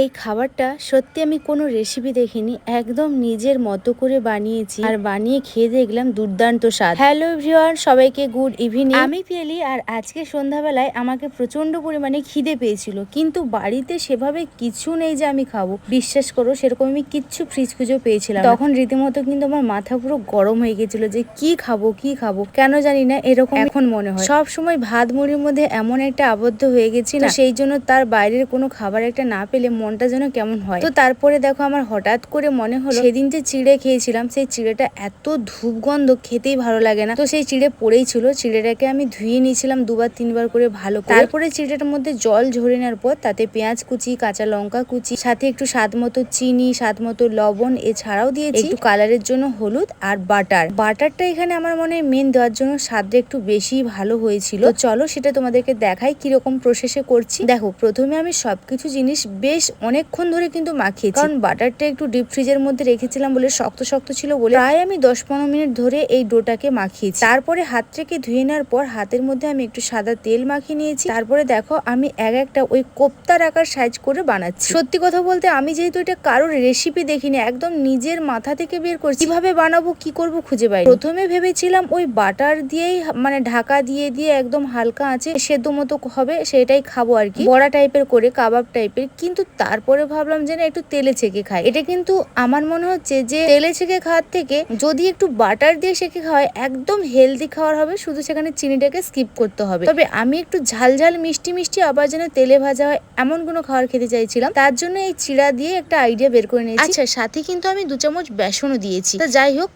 এই খাবারটা সত্যি আমি কোনো রেসিপি দেখিনি একদম নিজের মতো করে বানিয়েছি আর বানিয়ে খেয়ে দেখলাম দুর্দান্ত স্বাদ। হ্যালো এভরিওয়ান সবাইকে গুড ইভিনিং আমি পিয়ালি আর আজকে সন্ধ্যাবেলায় আমাকে প্রচণ্ড পরিমাণে খিদে পেয়েছিল কিন্তু বাড়িতে সেভাবে কিছু নেই যে আমি খাব। বিশ্বাস করো সেরকম আমি কিচ্ছু ফ্রিজ খুঁজেও পেয়েছিলাম তখন রীতিমতো কিন্তু আমার মাথা পুরো গরম হয়ে গেছিল যে কি খাব কি খাব কেন জানি না এরকম এখন মনে হয়। সব সময় ভাত মুড়ির মধ্যে এমন একটা আবদ্ধ হয়ে গেছি না সেই জন্য তার বাইরের কোনো খাবার একটা না পেলে মনটা যেন কেমন হয়। তো তারপরে দেখো আমার হঠাৎ করে মনে হলো, সেদিন যে চিড়ে খেয়েছিলাম, সেই চিড়েটা এত ধূপ গন্ধ খেতেই ভালো লাগে না। তো সেই চিড়ে পড়েই ছিল, চিড়েটাকে আমি ধুয়ে নিয়েছিলাম দুবার তিনবার করে ভালো তারপরে চিড়েটার মধ্যে জল ঝরে নেওয়ার পর তাতে পেঁয়াজ কুচি, কাঁচা লঙ্কা কুচি, সাথে একটু স্বাদ মতো চিনি, স্বাদ মতো লবণ, এছাড়াও দিয়েছি একটু কালারের জন্য হলুদ আর বাটার। বাটারটা এখানে আমার মনে হয় মেন দেওয়ার জন্য স্বাদটা একটু বেশি ভালো হয়েছিল। চলো সেটা তোমাদেরকে দেখাই কীরকম প্রসেসে করছি। দেখো, প্রথমে আমি সবকিছু জিনিস বেশ অনেকক্ষণ ধরে কিন্তু মাখিয়েছি। কারণ বাটারটা একটু ডিপ ফ্রিজের মধ্যে রেখেছিলাম বলে শক্ত শক্ত ছিল বলে প্রায় আমি দশ পনেরো মিনিট ধরে এই ডোটাকে মাখিয়েছি। তারপরে হাত থেকে ধুয়ে নেওয়ার পর হাতের মধ্যে আমি একটু সাদা তেল মাখিয়ে নিয়েছি। তারপরে দেখো আমি এক একটা ওই কোপ্তার আকার সাইজ করে বানাচ্ছি। সত্যি কথা বলতে আমি যেহেতু এটা কারোর রেসিপি দেখিনি একদম নিজের মাথা থেকে বের করছি। কীভাবে বানাবো কি করব খুঁজে পাই প্রথমে ভেবেছিলাম ওই বাটার দিয়েই মানে ঢাকা দিয়ে দিয়ে একদম হালকা আছে সেদ্ধ মতো হবে সেটাই খাব আর কি। বড়া টাইপের করে কাবাব টাইপের কিন্তু তারপরে ভাবলাম যে না একটু তেলে ছেঁকে খাই। এটা কিন্তু আমার মনে হচ্ছে যে তেলে ছেঁকে খাওয়ার থেকে যদি একটু বাটার দিয়ে ছেঁকে খাওয়ায় একদম হেলদি খাওয়ার হবে শুধু সেখানে চিনিটাকে স্কিপ করতে হবে। তবে আমি একটু ঝাল ঝাল মিষ্টি মিষ্টি আবার যেন তেলে ভাজা হয় এমন কোনো খাবার খেতে চাইছিলাম। তার জন্য এই চিড়া দিয়ে একটা আইডিয়া বের করে নিয়েছি। আচ্ছা সাথে কিন্তু আমি দু চামচ বেসনও দিয়েছি। তো যাই হোক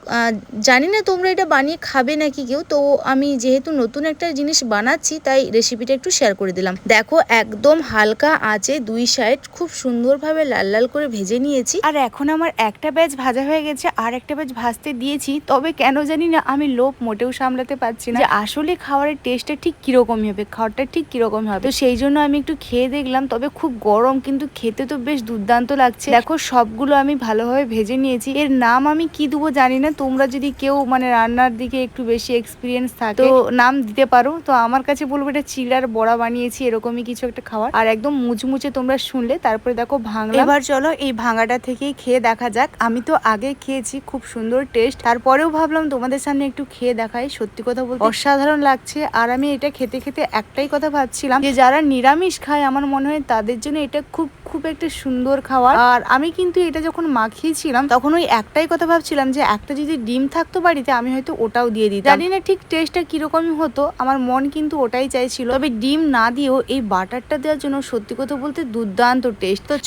জানি না তোমরা এটা বানিয়ে খাবে নাকি কেউ তো আমি যেহেতু নতুন একটা জিনিস বানাচ্ছি তাই রেসিপিটা একটু শেয়ার করে দিলাম। দেখো একদম হালকা আঁচে দুই সাইড খুব সুন্দরভাবে লাল লাল করে ভেজে নিয়েছি। আর এখন আমার একটা ব্যাচ ভাজা হয়ে গেছে আর একটা ব্যাচ ভাজতে দিয়েছি তবে কেন জানি না আমি লোভ মোটেও সামলাতে পারছি না। যে আসলে খাবারের টেস্টটা ঠিক কীরকম হবে খাবারটা ঠিক কীরকম হবে? তো সেই জন্য আমি একটু খেয়ে দেখলাম তবে খুব গরম কিন্তু খেতে তো বেশ দুর্দান্ত লাগছে। দেখো সবগুলো আমি ভালোভাবে ভেজে নিয়েছি। এর নাম আমি কি দেবো জানি না তোমরা যদি কেউ মানে রান্নার দিকে একটু বেশি এক্সপিরিয়েন্স থাকে তো নাম দিতে পারো। তো আমার কাছে বলব এটা চিড়ার বড়া বানিয়েছি এরকমই কিছু একটা খাবার আর একদম মুচমুচে তোমরা শুনলে তারপরে দেখো ভাঙলাম। এবার চলো এই ভাঙাটা থেকেই খেয়ে দেখা যাক। আমি তো আগে খেয়েছি, খুব সুন্দর টেস্ট তারপরেও ভাবলাম তোমাদের সামনে একটু খেয়ে দেখাই, সত্যি কথা বলতে অসাধারণ লাগছে। আর আমি এটা খেতে খেতে একটাই কথা ভাবছিলাম যে, যারা নিরামিষ খায়, আমার মনে হয় তাদের জন্য এটা খুব খুব একটা সুন্দর খাবার। আর আমি কিন্তু এটা যখন মাখিয়েছিলাম, তখন ওই একটাই কথা ভাবছিলাম যে, একটা যদি ডিম থাকতো বাড়িতে, আমি হয়তো ওটাও দিয়ে দিতাম। জানি না ঠিক টেস্টটা কিরকমই হতো, আমার মন কিন্তু ওটাই চাইছিল। তবে ডিম না দিয়েও এই বাটারটা দেওয়ার জন্য সত্যি কথা বলতে দুর্দান্ত টেস্ট তো চলো